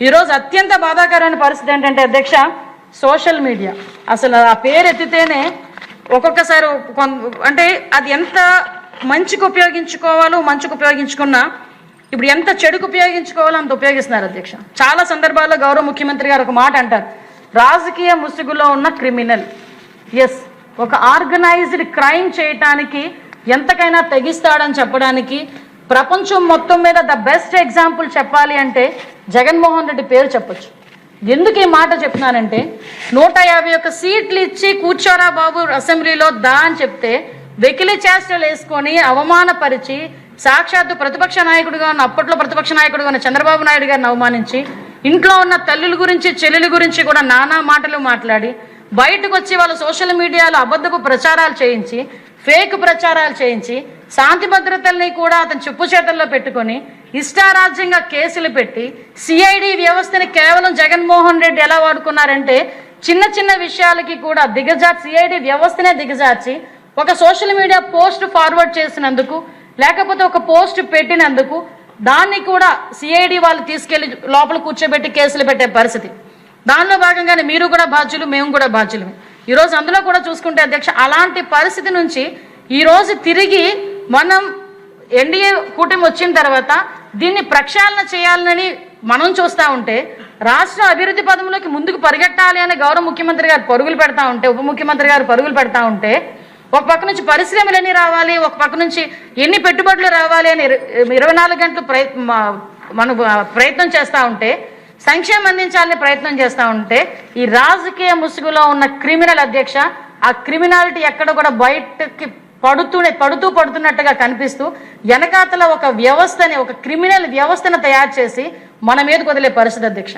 ఈరోజు అత్యంత బాధాకరమైన పరిస్థితి ఏంటంటే అధ్యక్ష సోషల్ మీడియా. అసలు ఆ పేరు ఎత్తితేనే ఒక్కొక్కసారి అంటే అది ఎంత మంచికి ఉపయోగించుకోవాలో మంచికి ఉపయోగించుకున్నా ఇప్పుడు ఎంత చెడుకు ఉపయోగించుకోవాలో అంత ఉపయోగిస్తున్నారు అధ్యక్ష. చాలా సందర్భాల్లో గౌరవ ముఖ్యమంత్రి గారు ఒక మాట అంటారు. రాజకీయ ముసుగులో ఉన్న క్రిమినల్. ఎస్ ఒక ఆర్గనైజ్డ్ క్రైమ్ చేయటానికి ఎంతకైనా తెగిస్తాడని చెప్పడానికి ప్రపంచం మొత్తం మీద ద బెస్ట్ ఎగ్జాంపుల్ చెప్పాలి అంటే జగన్మోహన్ రెడ్డి పేరు చెప్పొచ్చు. ఎందుకు ఈ మాట చెప్తున్నానంటే నూట యాభై ఒక్క సీట్లు ఇచ్చి కూర్చోరా బాబు అసెంబ్లీలో దా అని చెప్తే వెకిలి చేష్టలు వేసుకొని అవమానపరిచి సాక్షాత్తు ప్రతిపక్ష నాయకుడిగా ఉన్న అప్పట్లో ప్రతిపక్ష నాయకుడిగా ఉన్న చంద్రబాబు నాయుడు గారిని అవమానించి ఇంట్లో ఉన్న తల్లుల గురించి చెల్లెల గురించి కూడా నానా మాటలు మాట్లాడి బయటకు వచ్చి వాళ్ళు సోషల్ మీడియాలో అబద్ధపు ప్రచారాలు చేయించి ఫేక్ ప్రచారాలు చేయించి శాంతి భద్రతల్ని కూడా అతను చెప్పు చేతల్లో పెట్టుకొని ఇష్టారాజ్యంగా కేసులు పెట్టి సిఐడి వ్యవస్థని కేవలం జగన్మోహన్ రెడ్డి ఎలా వాడుకున్నారంటే చిన్న చిన్న విషయాలకి కూడా దిగజార్చి సిఐడి వ్యవస్థనే దిగజార్చి ఒక సోషల్ మీడియా పోస్ట్ ఫార్వర్డ్ చేసినందుకు లేకపోతే ఒక పోస్ట్ పెట్టినందుకు దాన్ని కూడా సిఐడి వాళ్ళు తీసుకెళ్ళి లోపల కూర్చోబెట్టి కేసులు పెట్టే పరిస్థితి. దానిలో భాగంగానే మీరు కూడా బాధ్యులు మేము కూడా బాధ్యులు. ఈరోజు అందులో కూడా చూసుకుంటే అధ్యక్ష అలాంటి పరిస్థితి నుంచి ఈరోజు తిరిగి మనం ఎన్డీఏ కూటమి వచ్చిన తర్వాత దీన్ని ప్రక్షాళన చేయాలని మనం చూస్తూ ఉంటే రాష్ట్ర అభివృద్ధి పదంలోకి ముందుకు పరిగెట్టాలి అనే గౌరవ ముఖ్యమంత్రి గారు పరుగులు పెడతా ఉంటే ఉప ముఖ్యమంత్రి గారు పరుగులు పెడతా ఉంటే ఒక పక్క నుంచి పరిశ్రమలు ఎన్ని రావాలి ఒక పక్క నుంచి ఎన్ని పెట్టుబడులు రావాలి అని ఇరవై నాలుగు గంటలు ప్రయత్నం మనం ప్రయత్నం చేస్తూ ఉంటే సంక్షేమం అందించాలని ప్రయత్నం చేస్తూ ఉంటే ఈ రాజకీయ ముసుగులో ఉన్న క్రిమినల్ అధ్యక్ష ఆ క్రిమినాలిటీ ఎక్కడ కూడా బయటకి పడుతూనే పడుతూ పడుతున్నట్టుగా కనిపిస్తూ వెనకాతల ఒక వ్యవస్థని ఒక క్రిమినల్ వ్యవస్థను తయారు చేసి మన మీద వదిలే పరిస్థితి అధ్యక్ష.